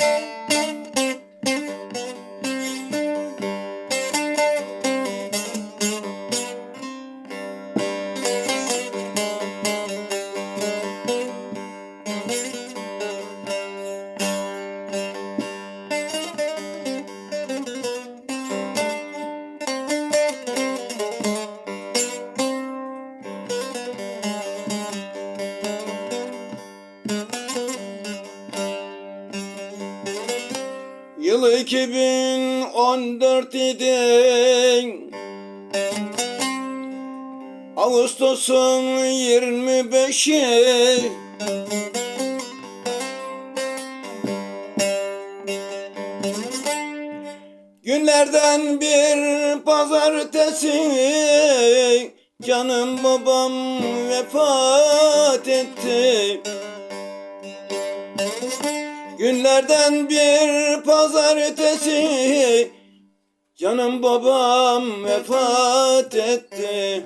Yıl 2014 idi. Ağustos'un 25'i Günlerden bir pazartesi Canım babam vefat etti Günlerden bir pazartesi Canım babam vefat etti.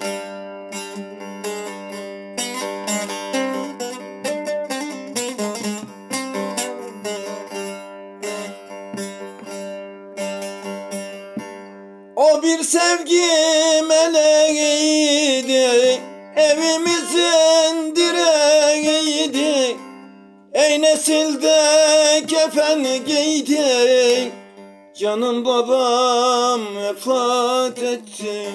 O bir sevgi Ey nesilde kefen giydi Canım babam vefat etti.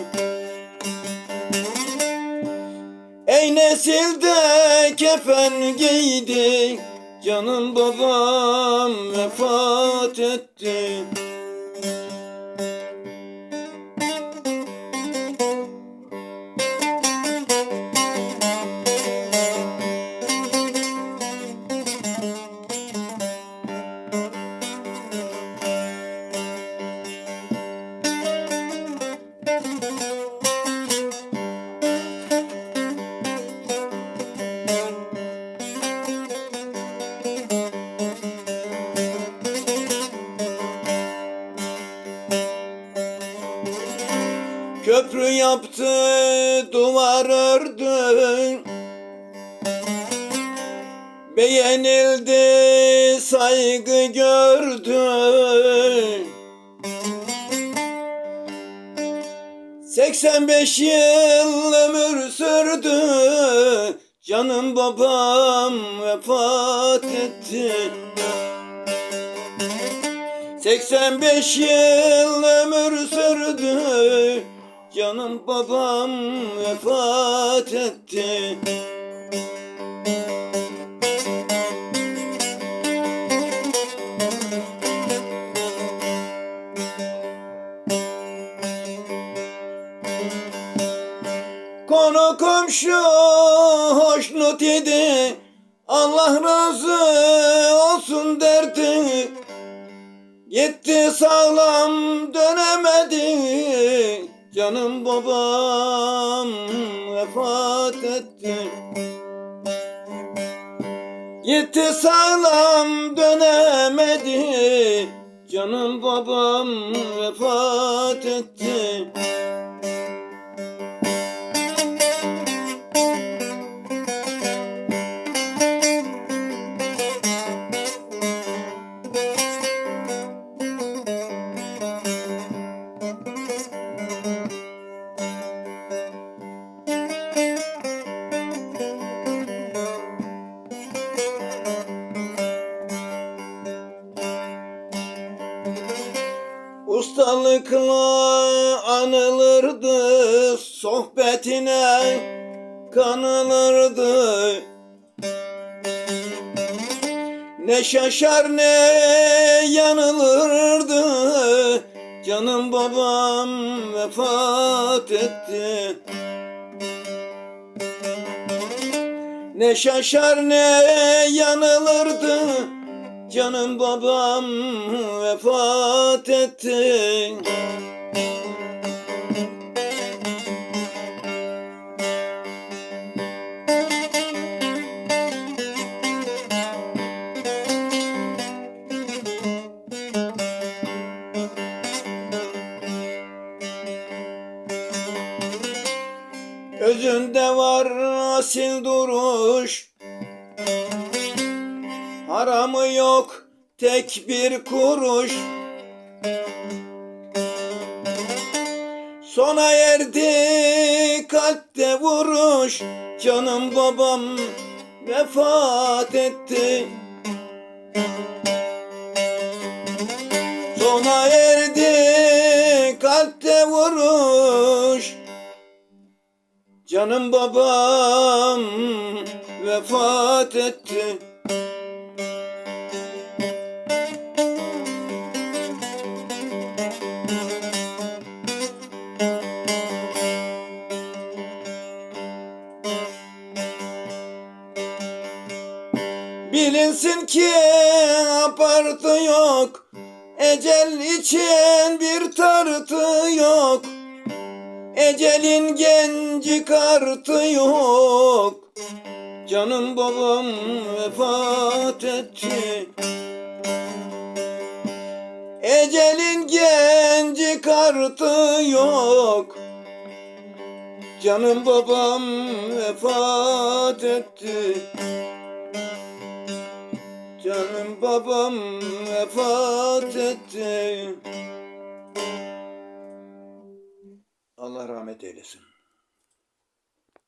Ey nesilde kefen giydi Canım babam vefat etti yaptı, duvar ördü Beğenildi, saygı gördü Seksen beş yıl ömür sürdü. Canım babam vefat etti. 85 yıl ömür sürdü Canım babam vefat etti. Konu komşu hoşnut idi. Allah razı olsun derdi. Gitti sağlam dönemedi Canım babam vefat etti. Gitti sağlam dönemedi. Canım babam vefat etti Ustalıkla anılırdı Sohbetine kanılırdı. Ne şaşar ne yanılırdı. Canım babam vefat etti. Ne şaşar ne yanılırdı Canım babam vefat etti. Özünde var asil duruş Haramı yok tek bir kuruş. Sona erdi kalpte vuruş Canım babam vefat etti. Sona erdi kalpte vuruş Canım babam vefat etti Bilinsin ki apartı yok. Ecel için bir tartı yok. Ecelin genci kartı yok. Canım babam vefat etti. Ecelin genci kartı yok. Canım babam vefat etti Canım babam vefat etti. Allah rahmet eylesin